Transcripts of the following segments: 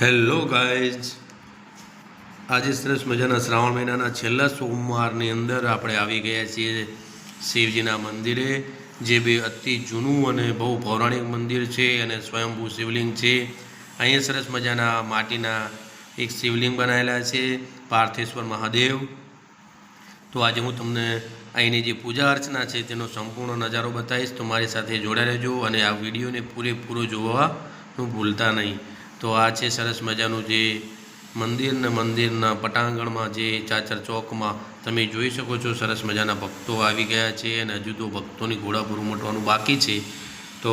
Hello guys આજે સરસ મજાના શ્રાવણ મહિનાના છેલ્લા સોમવારની અંદર આપણે આવી ગયા છીએ શિવજીના મંદિરે, જે બે અતિ જૂનું અને બહુ પૌરાણિક મંદિર છે અને સ્વયંભૂ શિવલિંગ છે. અહીંયા સરસ મજાના માટીના એક શિવલિંગ બનાવેલા છે, પાર્થેશ્વર મહાદેવ. તો આજે હું તમને અહીંની જે પૂજા અર્ચના છે તેનો સંપૂર્ણ નજારો બતાવીશ. તો મારી સાથે જોડાઈ રહેજો અને આ વિડીયોને પૂરેપૂરો જોવાનું ભૂલતા નહીં. તો આ છે સરસ મજાનું જે મંદિર ને મંદિરના પટાંગણમાં જે ચાચર ચોકમાં તમે જોઈ શકો છો સરસ મજાના ભક્તો આવી ગયા છે અને હજુ તો ભક્તોની ઘોડાપુર ઉમટવાનું બાકી છે. તો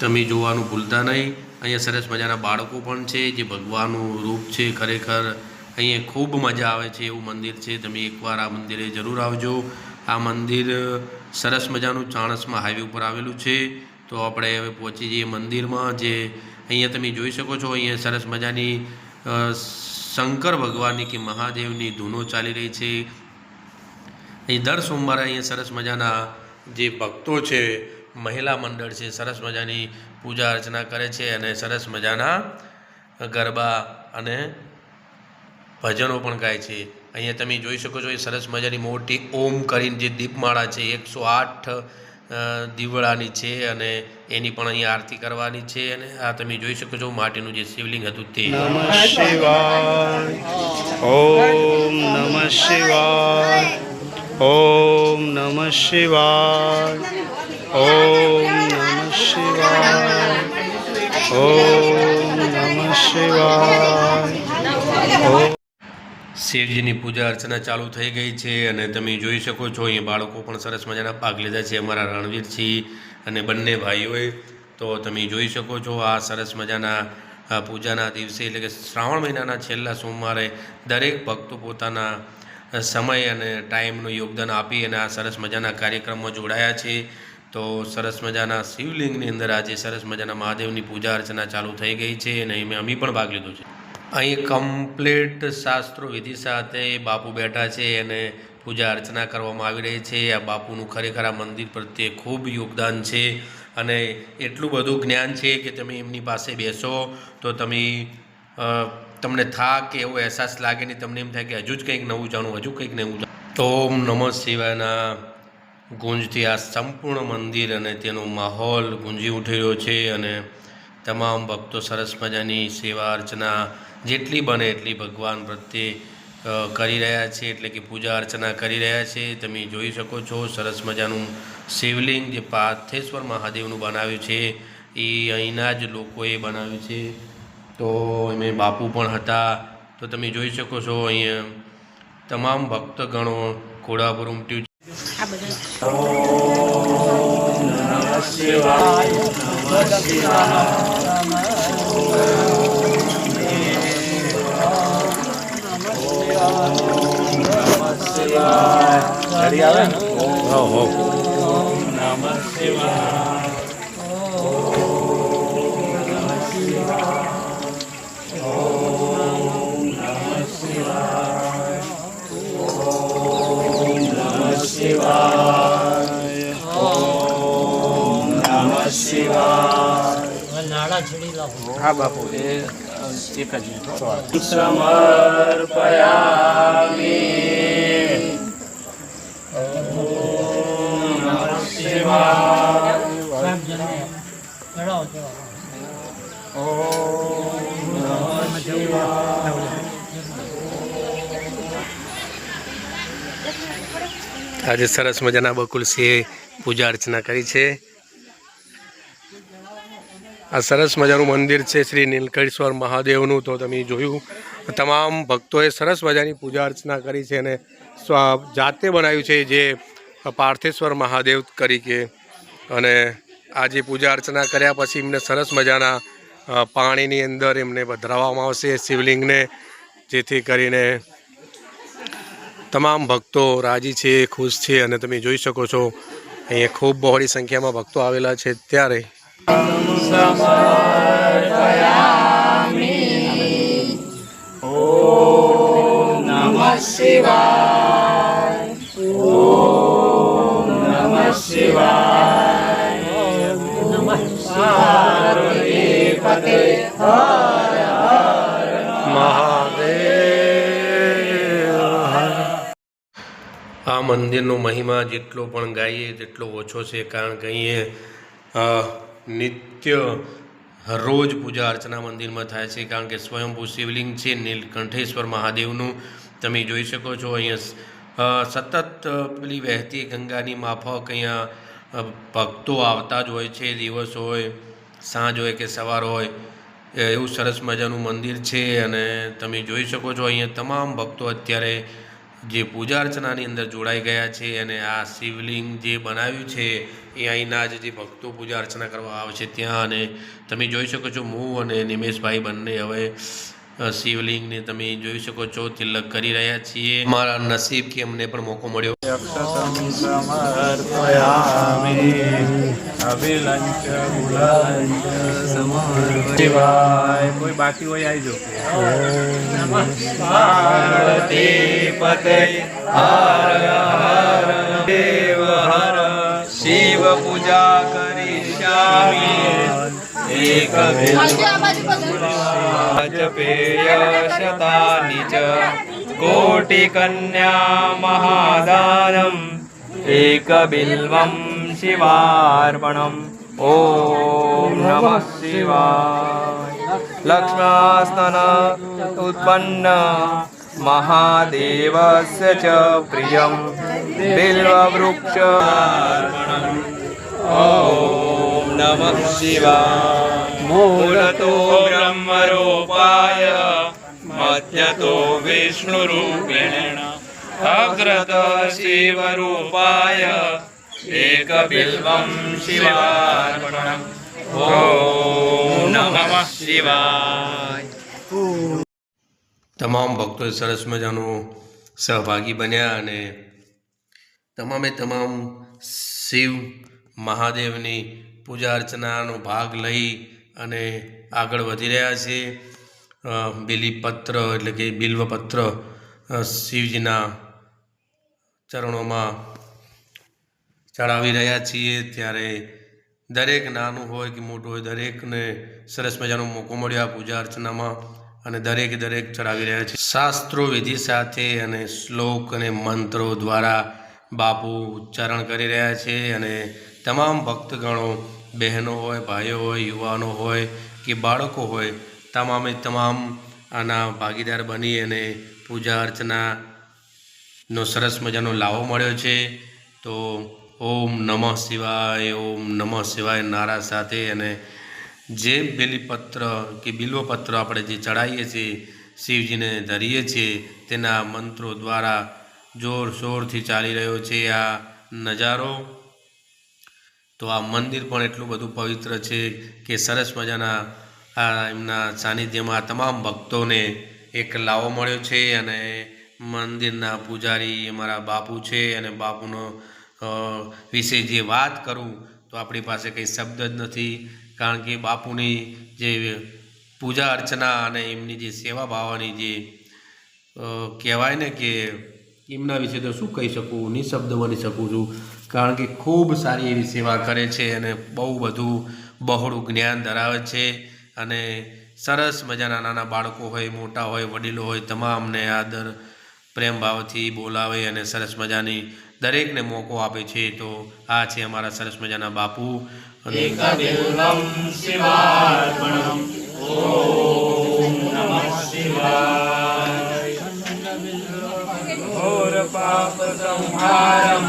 તમે જોવાનું ભૂલતા નહીં. અહીંયા સરસ મજાના બાળકો પણ છે જે ભગવાનનું રૂપ છે ખરેખર. અહીંયા ખૂબ મજા આવે છે એવું મંદિર છે. તમે એકવાર આ મંદિરે જરૂર આવજો. આ મંદિર સરસ મજાનું ચાણસમાં હાઈવે ઉપર આવેલું છે. તો આપણે હવે પહોંચી જઈએ મંદિરમાં જે અહીંયા તમે જોઈ શકો છો, અહીંયા સરસ મજાની શંકર ભગવાનની કે મહાદેવની ધૂનો ચાલી રહી છે. અહીં દર સોમવારે અહીંયા સરસ મજાના જે ભક્તો છે, મહિલા મંડળ છે, સરસ મજાની પૂજા અર્ચના કરે છે અને સરસ મજાના ગરબા અને ભજનો પણ ગાય છે. અહીંયા તમે જોઈ શકો છો, એ સરસ મજાની મોટી ઓમ કરીને જે દીપમાળા છે, એકસો આઠ દીવડાની છે અને એની પણ અહીંયા આરતી કરવાની છે અને આ તમે જોઈ શકો છો માટીનું જે શિવલિંગ હતું તે. ઓમ નમ શિવાય. ઓમ નમ શિવાય. ઓમ નમઃ શિવાય. ઓમ નમ શિવાય. ઓમ શિવજીની પૂજા અર્ચના ચાલુ થઈ ગઈ છે અને તમે જોઈ શકો છો, અહીંયા બાળકો પણ સરસ મજાના ભાગ લીધા છે. અમારા રણવીરસિંહ અને બંને ભાઈઓએ. તો તમે જોઈ શકો છો, આ સરસ મજાના પૂજાના દિવસે, એટલે કે શ્રાવણ મહિનાના છેલ્લા સોમવારે દરેક ભક્તો પોતાના સમય અને ટાઈમનું યોગદાન આપી અને આ સરસ મજાના કાર્યક્રમમાં જોડાયા છે. તો સરસ મજાના શિવલિંગની અંદર આજે સરસ મજાના મહાદેવની પૂજા અર્ચના ચાલુ થઈ ગઈ છે અને એમાં અમે પણ ભાગ લીધો છે. અહીં કમ્પ્લીટ શાસ્ત્રો વિધિ સાથે બાપુ બેઠા છે અને પૂજા અર્ચના કરવામાં આવી રહી છે. આ બાપુનું ખરેખર આ મંદિર પ્રત્યે ખૂબ યોગદાન છે અને એટલું બધું જ્ઞાન છે કે તમે એમની પાસે બેસો તો તમે તમને થાક કે એવો અહેસાસ લાગે નહીં. તમને એમ થાય કે હજુ જ કંઈક નવું જાણું, હજુ કંઈક નવું જાણું. તો નમઃ શિવાયના ગુંજથી આ સંપૂર્ણ મંદિર અને તેનો માહોલ ગુંજી ઉઠી રહ્યો છે અને તમામ ભક્તો સરસ મજાની સેવા અર્ચના જેટલી બને એટલી ભગવાન પ્રત્યે કરી રહ્યા છે એટલે કે પૂજા અર્ચના કરી રહ્યા છે. તમે જોઈ શકો છો સરસ મજાનું શિવલિંગ જે પાર્થેશ્વર મહાદેવનું બનાવ્યું છે એ અહીંના જ લોકોએ બનાવ્યું છે. તો એમાં બાપુ પણ હતા. તો તમે જોઈ શકો છો અહીંયા તમામ ભક્તગણો ઘોડા પર ઉમટ્યું આ બધા હા આજે સરસ મજાના બકુલસિંહે પૂજા અર્ચના કરી છે. આ સરસ મજાનું મંદિર છે શ્રી નીલકંઠેશ્વર મહાદેવનું, તો તમે જોયું. તમામ ભક્તોએ સરસ મજાની પૂજા અર્ચના કરી છે અને જાતે બનાવ્યું છે જે પાર્થેશ્વર મહાદેવ તરીકે. અને આજે પૂજા અર્ચના કર્યા પછી એમને સરસ મજાના પાણીની અંદર એમને વધરાવવામાં આવશે શિવલિંગને, જેથી કરીને તમામ ભક્તો રાજી છે, ખુશ છે અને તમે જોઈ શકો છો, અહીંયા ખૂબ બહોળી સંખ્યામાં ભક્તો આવેલા છે ત્યારે. સમર્પયામિ ॐ નમઃ શિવાય ॐ નમઃ શિવાય નમઃ પાર્વતી મહાદેવ આ મંદિરનો મહિમા જેટલો પણ ગાઈએ, તેટલો ઓછો છે. કારણ કે અહીંયા નિત્ય રોજ પૂજા અર્ચના મંદિરમાં થાય છે, કારણ કે સ્વયંભૂ શિવલિંગ છે, નીલકંઠેશ્વર મહાદેવનું. તમે જોઈ શકો છો અહીંયા સતત પેલી વહેતી ગંગાની માફક અહીંયા ભક્તો આવતા જ હોય છે, દિવસ હોય, સાંજ હોય કે સવાર હોય. એવું સરસ મજાનું મંદિર છે અને તમે જોઈ શકો છો અહીંયા તમામ ભક્તો અત્યારે જે પૂજા અર્ચનાની અંદર જોડાઈ ગયા છે અને આ શિવલિંગ જે બનાવ્યું છે, એ અહીંના જ ભક્તો પૂજા અર્ચના કરવા આવે છે ત્યાં. અને તમે જોઈ શકો છો હું અને નિમેશભાઈ બંને હવે શિવલિંગને તમે જોઈ શકો છો તિલક કરી રહ્યા છીએ. મારા નસીબ કે અમને પણ મોકો મળ્યો. કોઈ બાકી હોય આવી જાઓ શિવ પૂજા કરીષ્યામિ એક पेय शतानि च कोटिकन्या महादानम् एकबिल्वं शिवार्पणम्। ॐ नमः शिवाय। लक्ष्मास्नन उत्पन्न महादेवस्य च प्रियं बिल्ववृक्षार्पणम्। ॐ નમઃ શિવાય મૂળતો બ્રહ્મરૂપાય મધ્યતો વિષ્ણુરૂપેણ અગ્રત શિવરૂપાય એકબિલ્વં શિવાર્પણમ ઓમ નમઃ શિવાય તમામ ભક્તો સરસ મજાનો સહભાગી બન્યા અને તમામે તમામ શિવ મહાદેવની પૂજા અર્ચનાનો ભાગ લઈ અને આગળ વધી રહ્યા છે. બિલીપત્ર એટલે કે બિલ્વપત્ર શિવજીના ચરણોમાં ચડાવી રહ્યા છીએ. ત્યારે દરેક નાનું હોય કે મોટું હોય, દરેકને સરસ મજાનો મોકો મળ્યો આ પૂજા અર્ચનામાં અને દરેક દરેક ચડાવી રહ્યા છે. શાસ્ત્રો વિધિ સાથે અને શ્લોક અને મંત્રો દ્વારા બાપુ ઉચ્ચારણ કરી રહ્યા છે અને તમામ ભક્તગણો, બહેનો હોય, ભાઈઓ હોય, યુવાનો હોય કે બાળકો હોય, તમામે તમામ આના ભાગીદાર બની અને પૂજા અર્ચનાનો સરસ મજાનો લાવો મળ્યો છે. તો ઓમ નમઃ શિવાય, ઓમ નમઃ શિવાય નારા સાથે અને જે બેલીપત્ર કે બિલ્વપત્ર આપણે જે ચડાવીએ છીએ, શિવજીને ધરીએ છીએ, તેના મંત્રો દ્વારા જોરશોરથી ચાલી રહ્યો છે આ નજારો. તો આ મંદિર પણ એટલું બધું પવિત્ર છે કે સરસ મજાના આ એમના સાનિધ્યમાં તમામ ભક્તોને એક લાવો મળ્યો છે અને મંદિરના પૂજારી અમારા બાપુ છે અને બાપુનો વિશે જે વાત કરું તો આપણી પાસે કંઈ શબ્દ જ નથી. કારણ કે બાપુની જે પૂજા અર્ચના અને એમની જે સેવા ભાવવાની જે કહેવાય ને કે એમના વિશે તો શું કહી શકું? નિશબ્દ બની શકું છું. કારણ કે ખૂબ સારી એવી સેવા કરે છે અને બહુ બધું બહોળું જ્ઞાન ધરાવે છે. અને સરસ મજાના નાના બાળકો હોય, મોટા હોય, વડીલો હોય, તમામને આદર, પ્રેમ ભાવથી બોલાવે અને સરસ મજાની દરેકને મોકો આપે છે. તો આ છે અમારા સરસ મજાના બાપુ. અને એકબિલ્વં घोरपापसंहारम्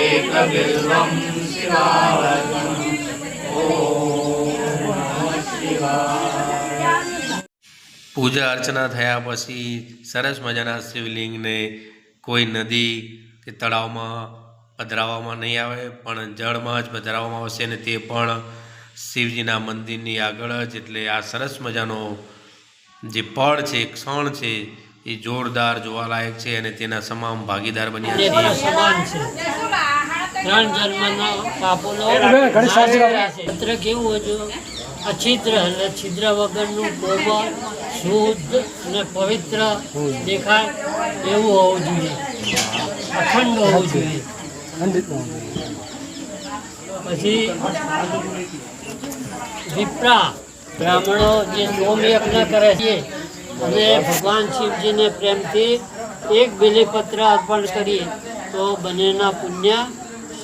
एकबिल्वं शिवार्पणम् પૂજા અર્ચના થયા પછી સરસ મજાના શિવલિંગને કોઈ નદી કે તળાવમાં પધરાવવામાં નહીં આવે પણ જળમાં જ પધરાવવામાં આવશે અને તે પણ શિવજીના મંદિરની આગળ જ એટલે આ સરસ મજાનો જે પળ છે ક્ષણ છે એ જોરદાર જોવાલાયક છે અને તેના તમામ ભાગીદાર બન્યા છે. ત્રણ જન્મનો કેવું હતું? અછિદ્ર એટલે છિદ્ર વગરનું કોમળ શુદ્ધ અને પવિત્ર દેખાય એવું હોવું જોઈએ. અખંડ હોવું જોઈએ. પછી વિપ્રા બ્રાહ્મણો જે સોમ યજ્ઞ કરે છે અને ભગવાન શિવજીને પ્રેમથી એક બિલીપત્ર અર્પણ કરી તો બંનેના પુણ્ય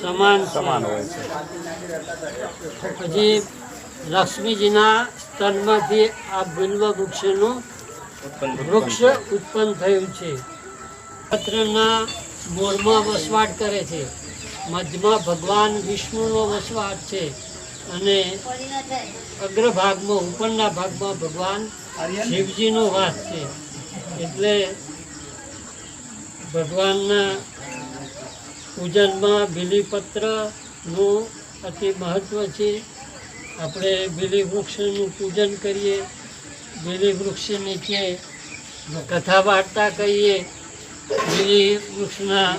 સમાન સમાન હોય છે. પછી લક્ષ્મીજીના સ્તનમાંથી આ બિલ્વ વૃક્ષનું વૃક્ષ ઉત્પન્ન થયું છે. પત્રના મૂળમાં વસવાટ કરે છે. મધ્યમાં ભગવાન વિષ્ણુનો વસવાટ છે. અને અગ્રભાગમાં ઉપરના ભાગમાં ભગવાન શિવજીનો વાસ છે. એટલે ભગવાનના પૂજનમાં બિલીપત્રનું અતિ મહત્ત્વ છે. આપણે બિલી વૃક્ષનું પૂજન કરીએ. બિલી વૃક્ષ નીચે કથા વાર્તા કહીએ. બિલી વૃક્ષના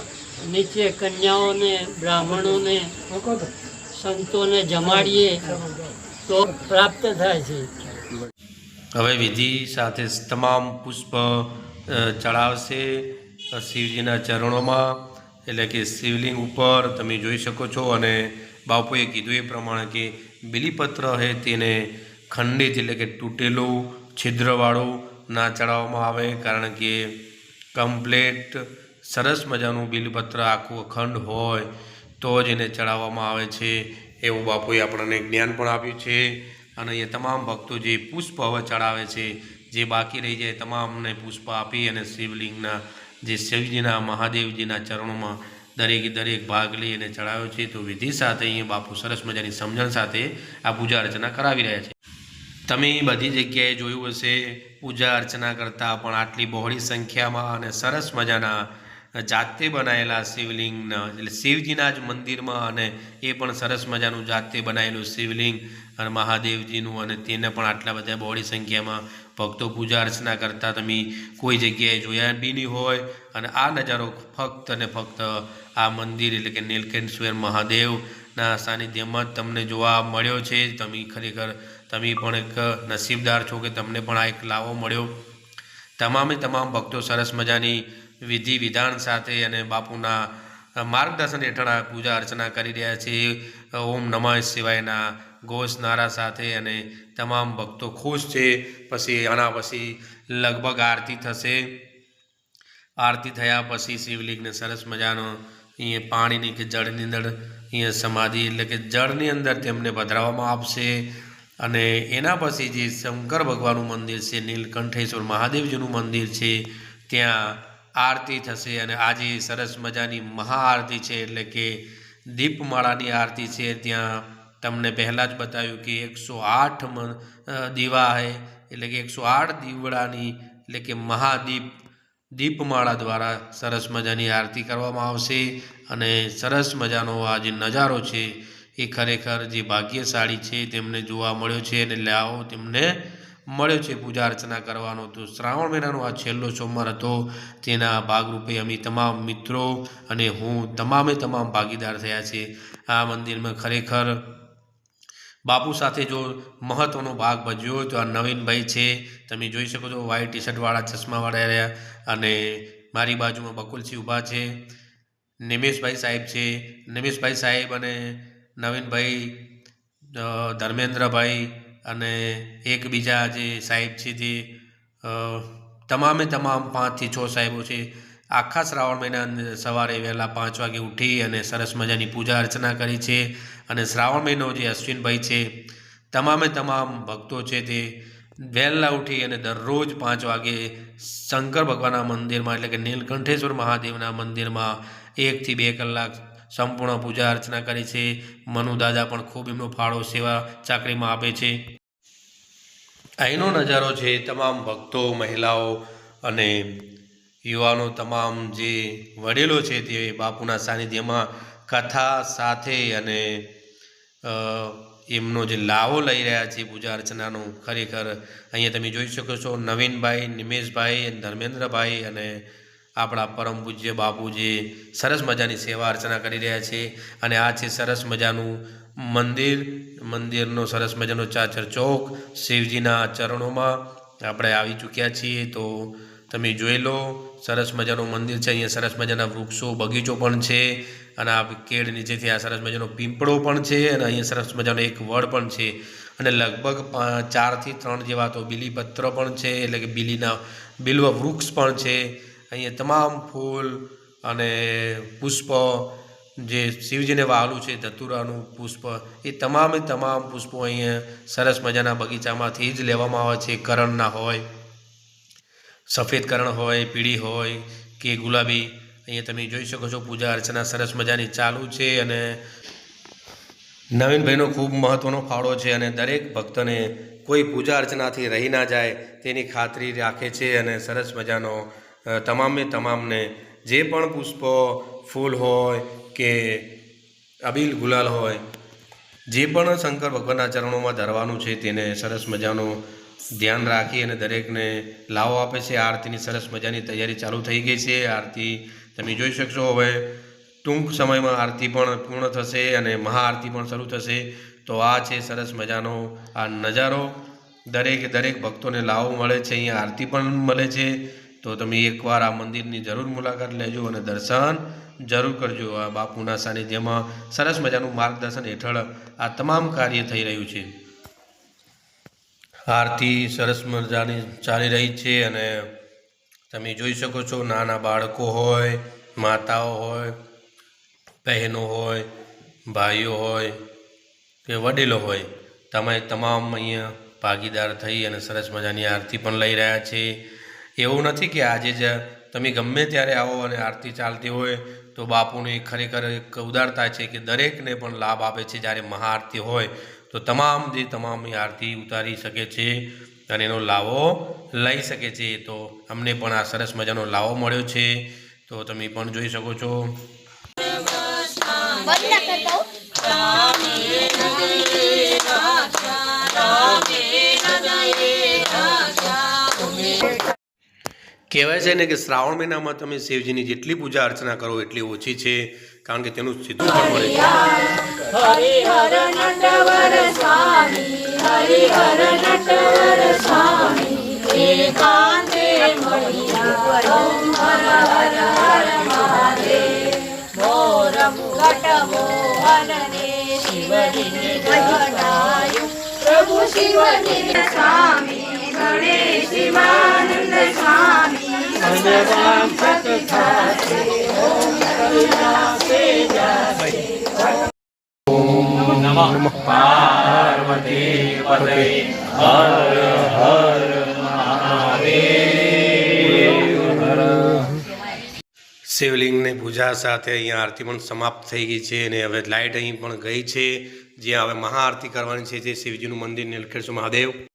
નીચે કન્યાઓને બ્રાહ્મણોને સંતોને જમાડીએ તો પ્રાપ્ત થાય છે. હવે વિધિ સાથે તમામ પુષ્પ ચડાવશે. શિવજીના ચરણોમાં, એટલે કે શિવલિંગ ઉપર તમે જોઈ શકો છો અને બાપુએ કીધું એ પ્રમાણે કે બિલીપત્ર હે તેને ખંડિત, એટલે કે તૂટેલું, છિદ્રવાળું ના ચડાવવામાં આવે, કારણ કે કમ્પ્લેટ સરસ મજાનું બિલીપત્ર આખું અખંડ હોય તો જ એને ચડાવવામાં આવે છે. એવું બાપુએ આપણને જ્ઞાન પણ આપ્યું છે. અને એ તમામ ભક્તો જે પુષ્પ હવે ચડાવે છે, જે બાકી રહી જાય તમામને પુષ્પ આપી અને શિવલિંગના જે શિવજીના, મહાદેવજીના ચરણોમાં દરેકે દરેક ભાગ લઈ અને ચડાવ્યો છે. તો વિધિ સાથે અહીંયા બાપુ સરસ મજાની સમજણ સાથે આ પૂજા અર્ચના કરાવી રહ્યા છે. તમે બધી જગ્યાએ જોયું હશે, પૂજા અર્ચના કરતાં પણ આટલી બહોળી સંખ્યામાં અને સરસ મજાના જાતે બનાવેલા શિવલિંગના, એટલે શિવજીના જ મંદિરમાં અને એ પણ સરસ મજાનું જાતે બનાવેલું શિવલિંગ અને મહાદેવજીનું અને તેને પણ આટલા બધા બહોળી સંખ્યામાં ભક્તો પૂજા અર્ચના કરતાં. તમે કોઈ જગ્યાએ જોયા બી નહીં હોય અને આ નજારો ફક્ત અને ફક્ત આ મંદિર એટલે કે નીલકંઠેશ્વર મહાદેવના સાનિધ્યમાં તમને જોવા મળ્યો છે. તમે ખરેખર, તમે પણ એક નસીબદાર છો કે તમને પણ આ એક લાવો મળ્યો. તમામે તમામ ભક્તો સરસ મજાની વિધિ વિધાન સાથે અને બાપુના માર્ગદર્શન હેઠળ આ પૂજા અર્ચના કરી રહ્યા છે. ઓમ નમઃ શિવાયના ઘોષ નારા સાથે અને તમામ ભક્તો ખુશ છે. પછી આના પછી લગભગ આરતી થશે. આરતી થયા પછી શિવલિંગને સરસ મજાનો અહીંયા પાણીની કે જળની અંદર અહીંયા સમાધિ એટલે કે જળની અંદર તેમને પધરાવવામાં આવશે અને એના પછી જે શંકર ભગવાનનું મંદિર છે, નીલકંઠેશ્વર મહાદેવજીનું મંદિર છે, ત્યાં આરતી થશે અને આજે સરસ મજાની મહાઆરતી છે એટલે કે દીપમાળાની આરતી છે. ત્યાં તમને પહેલાં જ બતાવ્યું કે એકસો આઠ દીવા હે, એટલે કે એકસો આઠ દીવડાની, એટલે કે મહાદીપ, દીપમાળા દ્વારા સરસ મજાની આરતી કરવામાં આવશે અને સરસ મજાનો આ જે નજારો છે. એ ખરેખર જે ભાગ્યશાળી છે તેમને જોવા મળ્યો છે અને લાવો તેમને મળ્યો છે પૂજા અર્ચના કરવાનો. તો શ્રાવણ મહિનાનો આ છેલ્લો સોમવાર હતો. તેના ભાગરૂપે અમે તમામ મિત્રો અને હું તમામે તમામ ભાગીદાર થયા છે આ મંદિરમાં ખરેખર બાપુ સાથે જો મહત્ત્વનો ભાગ ભજવ્યો તો આ નવીનભાઈ છે. તમે જોઈ શકો છો વ્હાઇટ ટી શર્ટવાળા ચશ્માવાળા રહ્યા અને મારી બાજુમાં બકુલસિંહ ઊભા છે. નિમેશભાઈ સાહેબ છે. નિમેશભાઈ સાહેબ અને નવીનભાઈ ધર્મેન્દ્રભાઈ અને એકબીજા જે સાહેબ છે તે તમામે તમામ પાંચથી છ સાહેબો છે. આખા શ્રાવણ મહિના સવારે વહેલા પાંચ વાગે ઉઠી અને સરસ મજાની પૂજા અર્ચના કરી છે. અને શ્રાવણ મહિનો જે અશ્વિનભાઈ છે, તમામે તમામ ભક્તો છે તે વહેલા ઉઠી અને દરરોજ પાંચ વાગે શંકર ભગવાનના મંદિરમાં એટલે કે નીલકંઠેશ્વર મહાદેવના મંદિરમાં એકથી બે કલાક સંપૂર્ણ પૂજા અર્ચના કરી છે. મનુ દાદા પણ ખૂબ એમનો ફાળો સેવા ચાકરીમાં આપે છે. અહીંનો નજારો છે તમામ ભક્તો, મહિલાઓ અને યુવાનો, તમામ જે વડીલો છે તે બાપુના સાનિધ્યમાં કથા સાથે અને એમનો જે લાવો લઈ રહ્યા છે પૂજા અર્ચનાનો ખરેખર. અહીંયા તમે જોઈ શકો છો નવીનભાઈ, નિમેશભાઈ, ધર્મેન્દ્રભાઈ અને આપણા પરમ પૂજ્ય બાપુજી સરસ મજાની સેવા અર્ચના કરી રહ્યા છે અને આ છે સરસ મજાનું મંદિર. મંદિરનો સરસ મજાનો ચાચર ચોક શિવજીના ચરણોમાં આપણે આવી ચૂક્યા છીએ. તો તમે જોઈ લો, સરસ મજાનું મંદિર છે. અહીંયા સરસ મજાના વૃક્ષો, બગીચો પણ છે અને આ કેળ નીચેથી આ સરસ મજાનો પીંપળો પણ છે અને અહીંયા સરસ મજાનો એક વડ પણ છે અને લગભગ ચારથી ત્રણ જેવા તો બીલીપત્ર પણ છે, એટલે કે બીલીના બિલ્વ વૃક્ષ પણ છે. અહીંયા તમામ ફૂલ અને પુષ્પ જે શિવજીને વાહલું છે, ધતુરાનું પુષ્પ, એ તમામે તમામ પુષ્પો અહીંયા સરસ મજાના બગીચામાંથી જ લેવામાં આવે છે. કરણના હોય, સફેદ કરણ હોય, પીળી હોય કે ગુલાબી, અહીંયા તમે જોઈ શકો છો પૂજા અર્ચના સરસ મજાની ચાલુ છે અને નવીનભાઈનો ખૂબ મહત્ત્વનો ફાળો છે અને દરેક ભક્તને કોઈ પૂજા અર્ચનાથી રહી ના જાય તેની ખાતરી રાખે છે અને સરસ મજાનો તમામે તમામને જે પણ પુષ્પો, ફૂલ હોય કે અબીલ ગુલાલ હોય, જે પણ શંકર ભગવાનના ચરણોમાં ધરવાનું છે તેને સરસ મજાનું ધ્યાન રાખી અને દરેકને લાવો આપે છે. આરતીની સરસ મજાની તૈયારી ચાલુ થઈ ગઈ છે. આરતી તમે જોઈ શકશો. હવે ટૂંક સમયમાં આરતી પણ પૂર્ણ થશે અને મહાઆરતી પણ શરૂ થશે. તો આ છે સરસ મજાનો આ નજારો. દરેકે દરેક ભક્તોને લાવો મળે છે. અહીંયા આરતી પણ મળે છે. તો તમે એકવાર આ મંદિરની જરૂર મુલાકાત લેજો અને દર્શન જરૂર કરજો. આ બાપુના સાનિધ્યમાં સરસ મજાનું માર્ગદર્શન હેઠળ આ તમામ કાર્ય થઈ રહ્યું છે. આરતી સરસ મજાની ચાલી રહી છે અને તમે જોઈ શકો છો નાના બાળકો હોય, માતાઓ હોય, બહેનો હોય, ભાઈઓ હોય, કે વડીલો હોય, તમે તમામ અહીંયા ભાગીદાર થઈ અને સરસ મજાની આરતી પણ લઈ રહ્યા છે. એવું નથી કે આજે જ તમે ગમે ત્યારે આવો અને આરતી ચાલતી હોય તો બાપુની ખરેખર એક ઉદારતા છે કે દરેકને પણ લાભ આપે છે જ્યારે મહાઆરતી હોય તો તમામ જે તમામ આરતી ઉતારી શકે છે અને એનો લાવો લઈ શકે છે. તો અમને પણ આ સરસ મજાનો લાવો મળ્યો છે. તો તમે પણ જોઈ શકો છો. કહેવાય છે ને કે શ્રાવણ મહિનામાં તમે શિવજીની જેટલી પૂજા અર્ચના કરો એટલી ઓછી છે, કારણ કે તેનું સીધું ફળ મળે પ્રભુ શિવ સ્વામી, ગણેશ શિવાનંદ સ્વામી શિવલિંગની પૂજા સાથે અહીંયા આરતી પણ સમાપ્ત થઈ ગઈ છે અને હવે લાઇટ અહીં પણ ગઈ છે. જ્યાં હવે મહાઆરતી કરવાની છે જે શિવજીનું મંદિર નીલકંઠ મહાદેવ.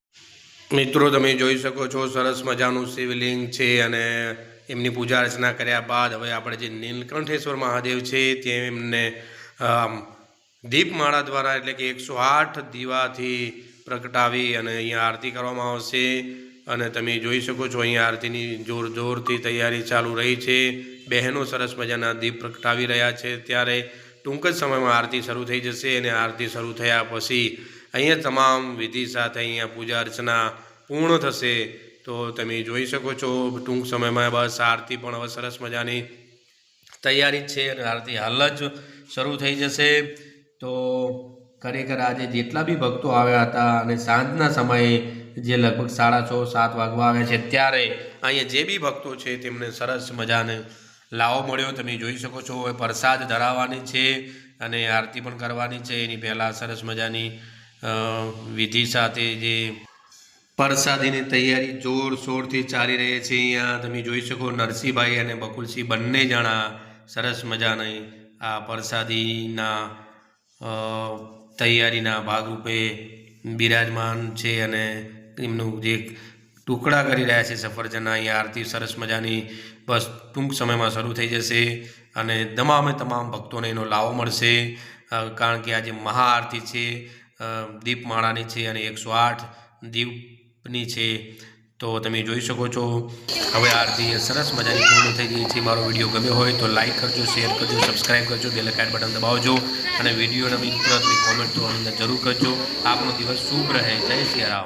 મિત્રો, તમે જોઈ શકો છો, સરસ મજાનું શિવલિંગ છે અને એમની પૂજા અર્ચના કર્યા બાદ હવે આપણે જે નીલકંઠેશ્વર મહાદેવ છે તે એમને દીપમાળા દ્વારા એટલે કે એકસો આઠ દીવાથી પ્રગટાવી અને અહીંયા આરતી કરવામાં આવશે. અને તમે જોઈ શકો છો, અહીંયા આરતીની જોર જોરથી તૈયારી ચાલુ રહી છે. બહેનો સરસ મજાના દીપ પ્રગટાવી રહ્યા છે. ત્યારે ટૂંક જ સમયમાં આરતી શરૂ થઈ જશે અને આરતી શરૂ થયા પછી અહીંયા તમામ વિધિ સાથે અહીંયા પૂજા અર્ચના પૂર્ણ થશે તો તમે જોઈ શકો છો, ટૂંક સમયમાં બસ આરતી પણ હવે સરસ મજાની તૈયારી છે અને આરતી હાલ જ શરૂ થઈ જશે. તો ખરેખર આજે જેટલા બી ભક્તો આવ્યા હતા અને સાંજના સમયે જે લગભગ સાડા છ, સાત વાગવા આવ્યા છે ત્યારે અહીંયા જે બી ભક્તો છે તેમને સરસ મજાને લાવો મળ્યો. તમે જોઈ શકો છો પ્રસાદ ધરાવવાની છે અને આરતી પણ કરવાની છે. એની પહેલાં સરસ મજાની વિધિ સાથે જે પરસાદીની તૈયારી જોરશોરથી ચાલી રહી છે અહીંયા. તમે જોઈ શકો નરસિંહભાઈ અને બકુલસિંહ બંને જણા સરસ મજાની આ પરસાદીના તૈયારીના ભાગરૂપે બિરાજમાન છે અને એમનું જે ટુકડા કરી રહ્યા છે સફરજનના, અહીંયા આરતી સરસ મજાની બસ ટૂંક સમયમાં શરૂ થઈ જશે અને તમામે તમામ ભક્તોને એનો લાવો મળશે. કારણ કે આજે મહાઆરતી છે દીપમાળાની છે અને એકસો આઠ દીપની છે. તો તમે જોઈ શકો છો, હવે આરતી સરસ મજાની પૂર્ણ થઈ ગઈ છે. મારો વીડિયો ગમ્યો હોય તો લાઈક કરજો શેર કરજો સબસ્ક્રાઈબ કરજો બેલ આઇકન બટન દબાવજો અને વિડીયોના મિત્ર કોમેન્ટ તો અંદર જરૂર કરજો. આપનો દિવસ શુભ રહે. જય સિયા રામ.